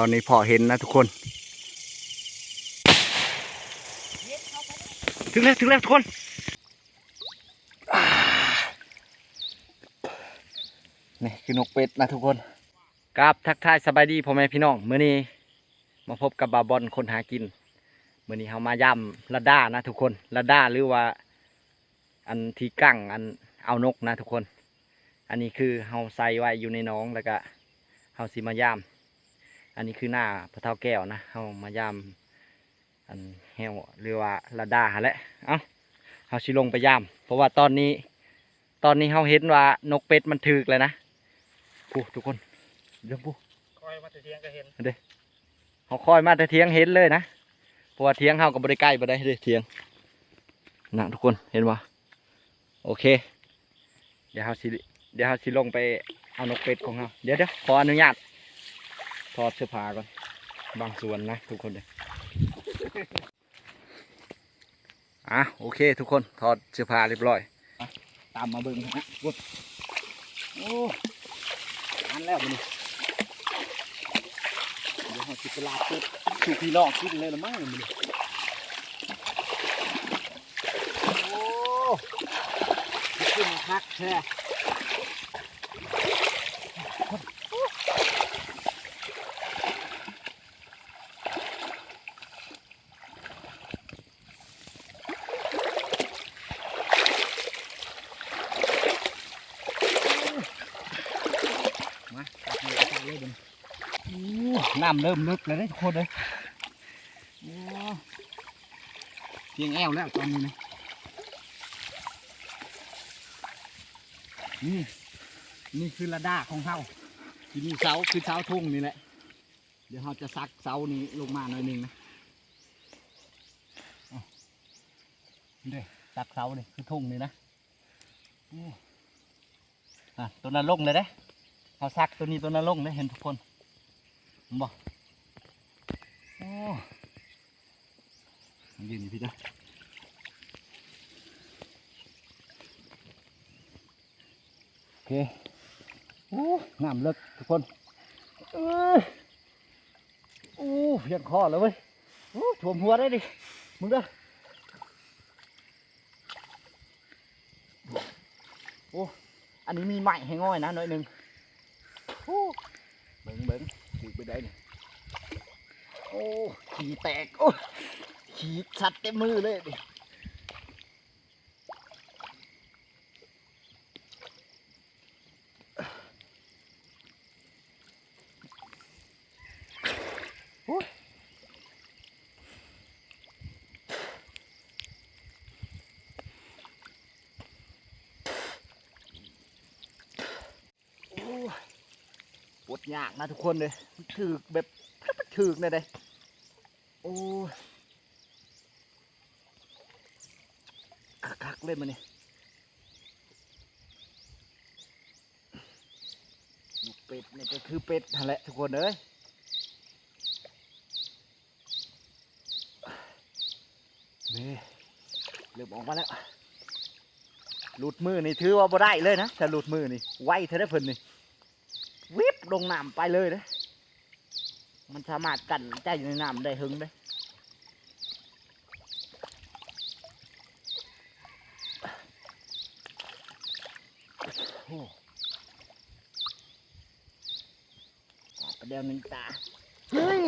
ตอนนี้พอเห็นนะทุกคน ถึงแล้วถึงแล้วทุกคนอ่านี่คือนกเป็ดนะทุกคนครับทักทายสบายดีพ่อแม่พี่น้องมื้อนี้มาพบกับบาบอลคนหากินมื้อนี้เฮามาย่ำระด้านะทุกคนระด้าหรือว่า อันที่กั้งอันเอานกนะทุกคน อันนี้คือเฮาใส่ไว้อยู่ในหน้องแล้วก็เฮาสิมาย่ำ อันนี้คือหน้าพระเท่าแก้วนะเฮามาย่ำอันแห้วหรือว่าระดาหั่นแหละเอ้าเฮาสิลงไปย่ำเพราะว่าตอนนี้ ตอนนี้เฮาเห็นว่านกเป็ดมันถึกเลยนะผู้ทุกคนเรื่องผู้คอยมาแต่เทียงก็เห็นเฮาคอยมาแต่เทียงเห็นเลยนะเพราะว่าเทียงเฮาก็บ่ได้ใกล้บ่ได้เด้เทียงนะทุกคนเห็นบ่โอเค เดี๋ยวเฮาสิเดี๋ยวเฮาสิลงไปเอานกเป็ดของเฮาเดี๋ยวเดี๋ยวขออนุญาต ถอดเสื้อผ้าก่อน บางส่วนนะทุกคนเลยอะโอเค ทุกคนถอดเสื้อผ้าเรียบร้อยอะตามมาเบิ่งนะกดโอ้อันแล้วมันนี่เดี๋ยวเฮาสิไปลาบเป็ดถูกพี่น้องกินเลยละมั้งมันนี่โอ้ขึ้นมาคักแท้ มาตักเลยตักเลยเดิน น้ำเริ่มลึกแล้วได้ทุกคนเลยเพียงแอวแล้วตอนนี้นะนี่นี่คือระดาของเขาที่นี่เสาคือเสาทุ่งนี่แหละ เดี๋ยวเราจะซักเสานี้ลงมาหน่อยหนึ่งนะเอานี่เด้ซักเสาเลยคือทุ่งนี่นะอะตัวนั้นลงเลยเด้เอาซักตัวนี้ตัวนั้นลงได้เห็นทุกคน บอกโอ้ยืนอยู่พี่จ้ะโอเคโอ้น้ำเลิกทุกคนเออโอ้เพียงคอแล้วเว้ยโอ้ถ่วมหัวได้ดิมึงเด้อโอ้อันนี้มีไม้ให้ง่อยนะหน่อยหนึ่งโอ้เบิ้งเบิ้ง ถือไปได้นี่โอ้ ขี่แตก โอ้ ขี่สัดเต็มมือเลยดิโอ้ยโอ้ย ปวด ยากนะทุกคนเลยถือกแบบถือกเลยเด้โอ้คักๆเลยมันนี่ลูกเป็ดนี่ก็คือเป็ดนั่นแหละทุกคนเอ้ยนี่เริ่มออกมาแล้วหลุดมือนี่ถือว่าบ่ได้เลยนะแต่หลุดมือนี่ไวเธอได้เพิ่นนี่ ลงน้ำไปเลยนะมันสามารถกันใจอยู่ในน้ำได้หึงได้โอ้ประเดี๋ยวหนึ่งตาเฮ้ย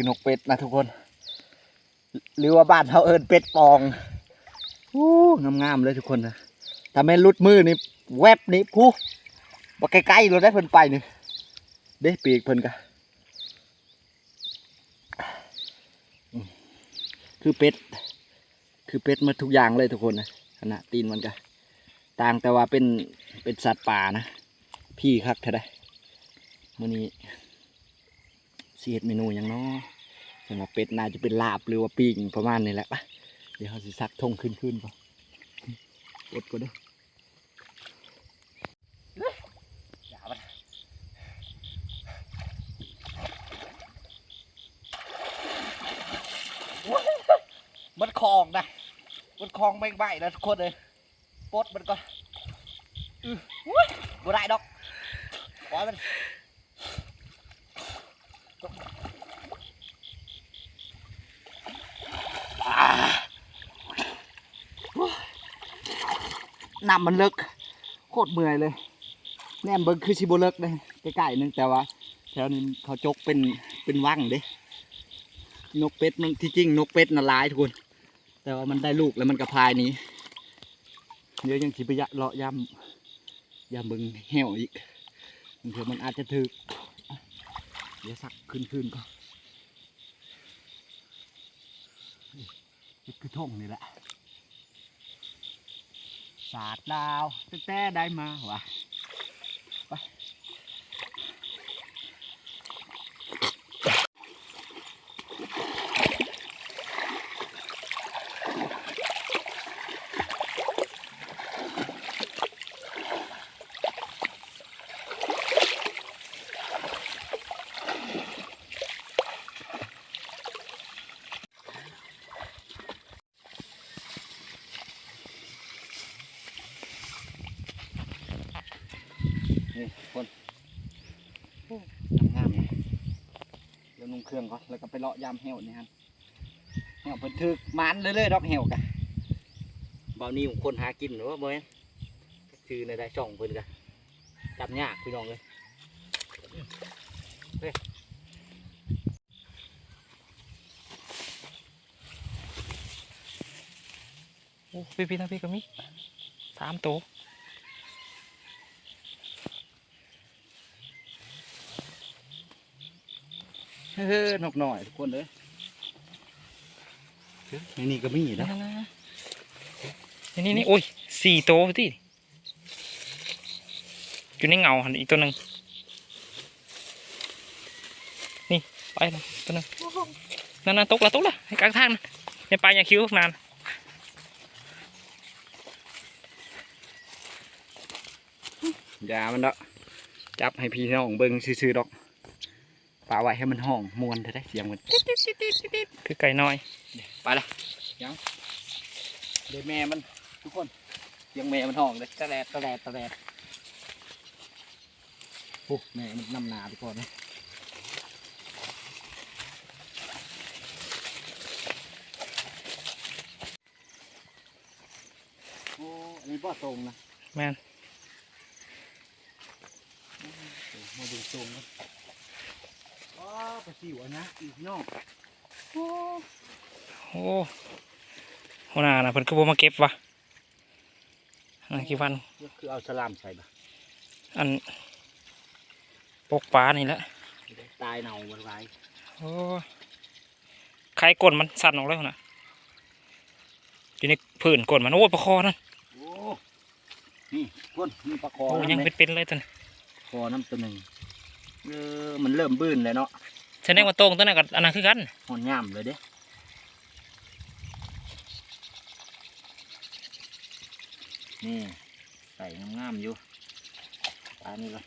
คือนกเป็ดนะทุกคน หรือว่าบ้านเขาเอินเป็ดปองอู้งามๆเลยทุกคนนะถ้าแม่ลุดมือนี่แวบนี่ผู้บ่ใกล้ๆเราได้เพิ่นไปนี่เด้ปีกเพิ่นกะคือเป็ด คือเป็ดมาทุกอย่างเลยทุกคนนะขนาดตีนมันกะต่างแต่ว่าเป็นเป็นสัตว์ป่านะ พี่คักเท่าได้มื้อนี้ เฮ็ดเมนูยังเนาะสำหรับเป็ดน่าจะเป็นลาบหรือว่าปิ้งประมาณนี้แหละปะเดี๋ยวเขาสิซักทงขึ้นขึ้นปะอดก็ได้อย่าไปมันคลองนะ มันคลองไม่ไหวนะทุกคนเลยปดมันก็อืออุ้ยบ่ได้ดอกปล่อยมันอ่าโอ้ย น้ำมันเลิกโคตรเมื่อยเลย แนมเบิ้งคือชิโบเลิกเลยใกล้ๆนึงแต่ว่าแถวนี้เขาจกเป็นเป็นวังเด้นกเป็ดมันที่จริงนกเป็ดน่ะร้ายทุกคนแต่ว่ามันได้ลูกแล้วมันกระพายนี้เดี๋ยวยังสิไปยะเลาะย่ำย่ำเบิ้งแห้วอีกบางทีมันอาจจะถึกอะเดี๋ยวสักขึ้นขึ้นๆก่อนนี่คือท่งนี่แหละ สาดดาวแต่ได้มาวะ นี่คนโอ้งามๆเลยเดี๋ยวนุ่งเครื่องก่อนแล้วก็ไปเลาะยามเหี่ยวนี่ฮะเหี่ยวเพิ่นถึกมันเรื่อยๆดอกเหี่ยวกะเบานี้ของคนหากินหรือว่าบ่แม่นคือในได้ช่องเพิ่นกะจับยากพี่น้องเลยโอ้พี่พี่ทั้งพี่ก็มีสามตัว เฮ้อนกหน่อยทุกคนเลยในนี่ก็มีนั่นะนๆนี่นี่นี่โอ้ยสี่ตัวที่อยู่ในเงาหันอีกตัวหนึ่งนี่ไปเลยตัวหนึ่งนั่นน่ะตกละตกละให้กลางทางนะอย่าไปอย่าคิ้วนานยามันดอกจับให้พี่น้องเบิ่งซื่อๆดอก ปาไว้ให้มันห้องมวนเถอะได้เสียงมันคือไก่น้อยไปละยังเดี๋ยวแม่มันทุกคนเสียงแม่มันห้องเลยตะแลดตะแลดตะแลดโอ้แม่มันนำหนาทุกคนนะโอ้อันนี้บ่ตรงนะแม่นมาดูตรงนะ ปลาสิวอะนะอีกนอกโอ้หัวหน้าน่ะเพิ่นคือบ่มาเก็บวะอันนั้นกี่วันก็คือเอาสลามใส่ปะอันปกปลานี่แหละตายเน่ามันไว้โอ้ยใครกดมันสั่นออกแล้วนะอยู่ในผื่นกดมันโอ้ยประคอนั่นโอ้นี่ก้นมีปลาคอโอ้ยยังน้ำเลยเป็นๆเลยตัวนี้คอน้ำตัวหนึ่ง เออมันเริ่มบื้นเลยเนาะแสดงว่าตรงตัวนั้นกับอันนั้นคือกันหอนย่ามเลยเด้นี่ใส่งามๆอยู่ปลานี่ก็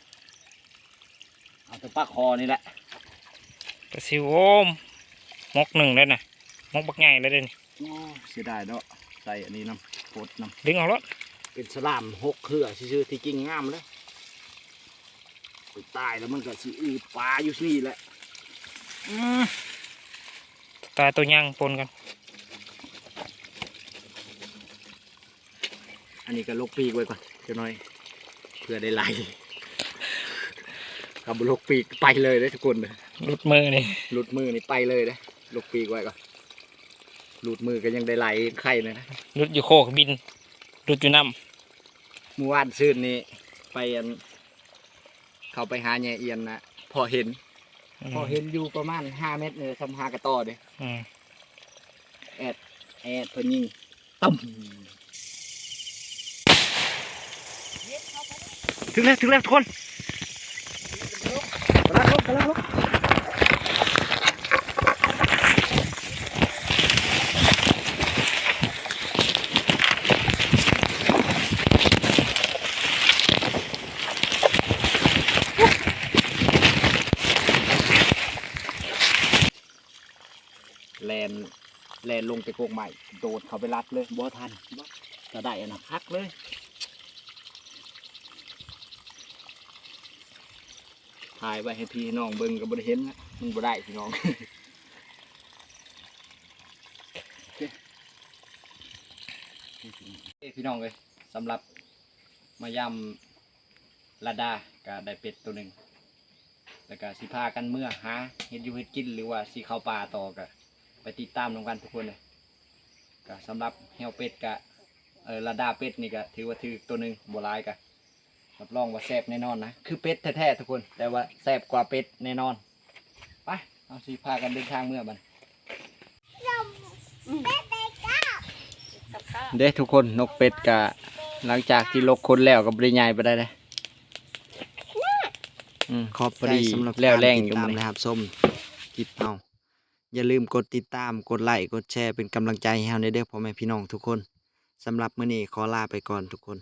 เอาแต่ปลาคอนี่แหละกระซิวโอ้มมกหนึ่งเลยนะมกบักใหญ่เลยเด้นี่โอ้เสียดายเนาะใส่อันนี้น้ำโคตรน้ดึงเอารถำเป็นสลามหกเครือซื่อๆที่จริงงามเลย ไปตายแล้วมันก็สิอืดปลาอยู่นี่แหละอืมตายตัวย่างปนกัน อันนี้ก็ลกปีกไว้ก่อนเจะน้อยเพื่อได้ไหลกับลกปีกไปเลยเลยทุกคนเลยหลุดมือนี่หลุดมือนี่ไปเลยนะลกปีกไว้ก่อนหลุดมือก็ยังได้ไหลไข่เลยนะหลุดอยู่โคกบินหลุดอยู่น้เมื่อวานซื่นนี่ไปอัน เขาไปหาแง่เอียนนะพอเห็นำพอเห็นอยู่ประมาณห้าเมตรเลยทำหากระต่อเด้อืมแอดเพิ่นยิงตึ้มถึงแล้วถึงแล้วทุกคนกำลังลงกำลังลง นแลนนลงแต่โกกใหม่โดดเขาไปรัดเลยบ่ทันบ่จะได้อะนะคักเลยถ่ายไว้ให้พี่น้องเบิ่งก็บ่ได้เห็นนะมันบ่ได้พี่น้องเอ้ยพี่น้องเลยสำหรับมายำลาดาก็ได้เป็ดตัวหนึ่งแล้วก็สิพากันเมื่อหาเฮ็ดอยู่เฮ็ดกินหรือว่าสิเข้าป่าต่อก็ ไปติดตามนำกันทุกคนเลยก็สำหรับเฮวเป็ดก็เออลาดาเป็ดนี่ก็ถือว่าถือตัวหนึ่งโบรายก็รับรองว่าแซ่บแน่นอนนะ คือเป็ดแท้ๆทุกคน แต่ว่าแซ่บกว่าเป็ดแน่นอนไปเอาสิพากันเดินทางเมื่อบันเด้ทุกคนนกเป็ดกะหลังจากที่ลกคนแล้วก็บริยายไปได้เลยอืมขอบพอใจดีสำหรับแล้วแรงการอยู่ติดตามมื้อนี้นะครับส้มคลิปเอา อย่าลืมกดติดตามกดไลค์กดแชร์เป็นกำลังใจให้เราในเด้อพ่อแม่พี่น้องทุกคนสำหรับมื้อนี้ขอลาไปก่อนทุกคน